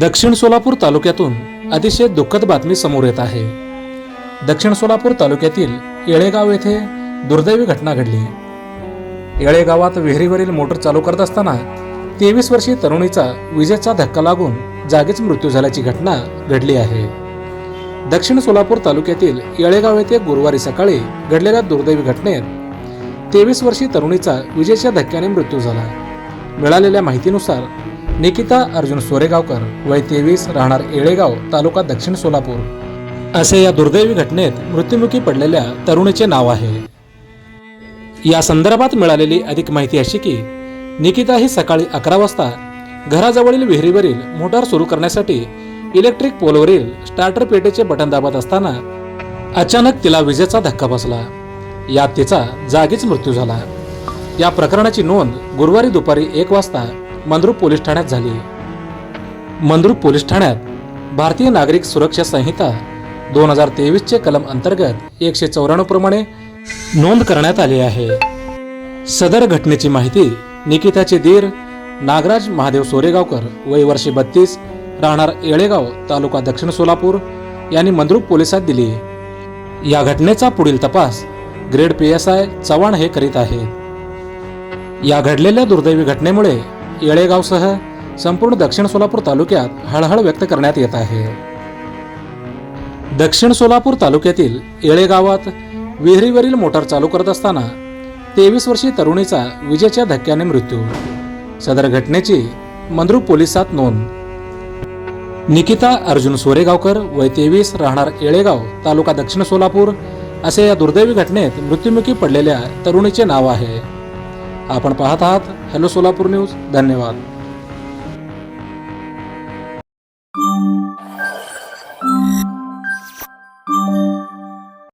दक्षिण सोलापूर तालुक्यातून अतिशय दुःखद बातमी समोर येत आहे. दक्षिण सोलापूर तालुक्यातील येळेगाव येथे दुर्दैवी घटना घडली. येळेगावात विहिरीवरील मोटर चालू करत असताना तेवीस वर्षीय तरुणीचा विजेचा धक्का लागून जागीच मृत्यू झाल्याची घटना घडली आहे. दक्षिण सोलापूर तालुक्यातील येळेगाव येथे गुरुवारी सकाळी घडलेल्या दुर्दैवी घटनेत तेवीस वर्षीय तरुणीचा विजेच्या धक्क्याने मृत्यू झाला. मिळालेल्या माहितीनुसार निकिता अर्जुन सोरेगावकर वय तेवीस राहणार येळेगाव तालुका दक्षिण सोलापूर. असे या दुर्दैवी घटनेत मृत्युमुखी पडलेल्या तरुणीचे नाव आहे. या संदर्भात मिळालेली अधिक माहिती अशी की निकिता ही सकाळी अकरा वाजता घराजवळील विहिरीवरील मोटार सुरू करण्यासाठी इलेक्ट्रिक पोलवरील स्टार्टर पेटेचे बटन दाबत असताना अचानक तिला विजेचा धक्का बसला. यात तिचा जागीच मृत्यू झाला. या प्रकरणाची नोंद गुरुवारी दुपारी एक वाजता मंद्रुप पोलीस ठाण्यात झाली मंद्रुप पोलीस ठाण्यात भारतीय नागरिक सुरक्षा संहिता दोन हजार तेवीसचे कलम अंतर्गत एकशे चौऱ्याण्णव प्रमाणे नोंद करण्यात आली आहे. सदर घटनेची माहिती निकिताचे दीर नागराज महादेव सोरेगावकर वय वर्षे बत्तीस राहणार येळेगाव तालुका दक्षिण सोलापूर यांनी मंद्रुप पोलिसात दिली या घटनेचा पुढील तपास grade P S I Chavan हे करीत आहेत या घडलेल्या दुर्दैवी घटनेमुळे येळेगावसह संपूर्ण दक्षिण सोलापूर तालुक्यात हळहळ व्यक्त करण्यात येत आहे. दक्षिण सोलापूर तालुक्यातील येळेगावात विहिरीवरील मोटार चालू करत असताना तेवीस वर्षीय तरुणीचा विजेच्या धक्क्याने मृत्यू. सदर घटनेची मंद्रुप पोलिसात नोंद. निकिता अर्जुन सोरेगावकर वय तेवीस राहणार येळेगाव तालुका दक्षिण सोलापूर असे या दुर्दैवी घटनेत मृत्युमुखी पडलेल्या तरुणीचे नाव आहे. आपण पाहत आहात हॅलो सोलापूर न्यूज. धन्यवाद. Thank